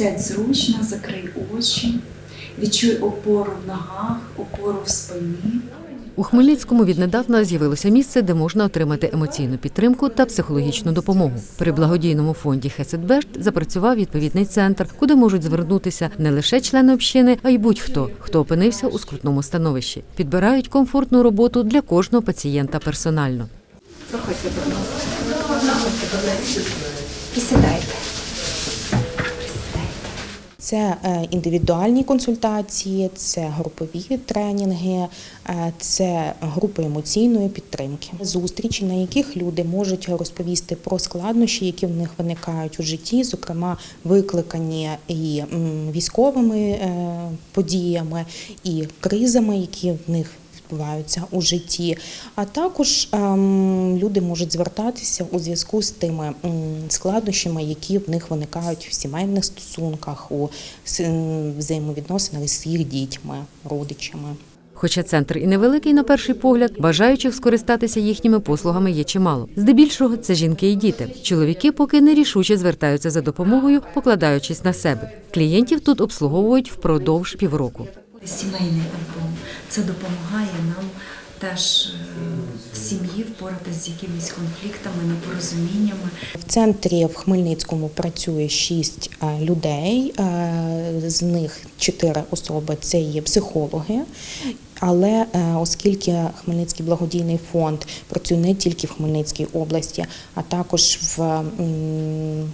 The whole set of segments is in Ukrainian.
Сядь зручно, закрий очі, відчуй опору в ногах, опору в спині. У Хмельницькому віднедавна з'явилося місце, де можна отримати емоційну підтримку та психологічну допомогу. При благодійному фонді Хеседбешт запрацював відповідний центр, куди можуть звернутися не лише члени общини, а й будь-хто, хто опинився у скрутному становищі. Підбирають комфортну роботу для кожного пацієнта персонально. Проходьте, будь ласка. Проходьте, будь ласка. Присідайте. Це е, індивідуальні консультації, це групові тренінги, е, це групи емоційної підтримки, зустрічі, на яких люди можуть розповісти про складнощі, які в них виникають у житті, зокрема викликані і військовими е, подіями, і кризами, які в них відбуваються у житті. А також ем, люди можуть звертатися у зв'язку з тими складнощами, які в них виникають в сімейних стосунках, у взаємовідносинах з їх дітьми, родичами. Хоча центр і невеликий на перший погляд, бажаючих скористатися їхніми послугами є чимало. Здебільшого це жінки і діти. Чоловіки поки нерішуче звертаються за допомогою, покладаючись на себе. Клієнтів тут обслуговують впродовж півроку. Сімейний альбом. Це допомагає нам теж е, в сім'ї впоратися з якимись конфліктами, непорозуміннями. В центрі в Хмельницькому працює шість е, людей, е, з них чотири особи це є психологи. Але е, оскільки Хмельницький благодійний фонд працює не тільки в Хмельницькій області, а також в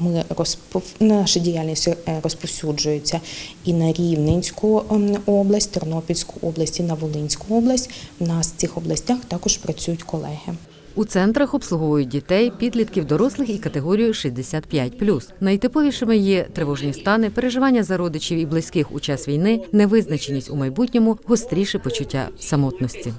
ми розпов... наша діяльність е, розповсюджується і на Рівненську область, Тернопільську область, і на Волинську область. В нас в цих областях також працюють колеги. У центрах обслуговують дітей, підлітків, дорослих і категорію 65+. Найтиповішими є тривожні стани, переживання за родичів і близьких у час війни, невизначеність у майбутньому, гостріше почуття самотності.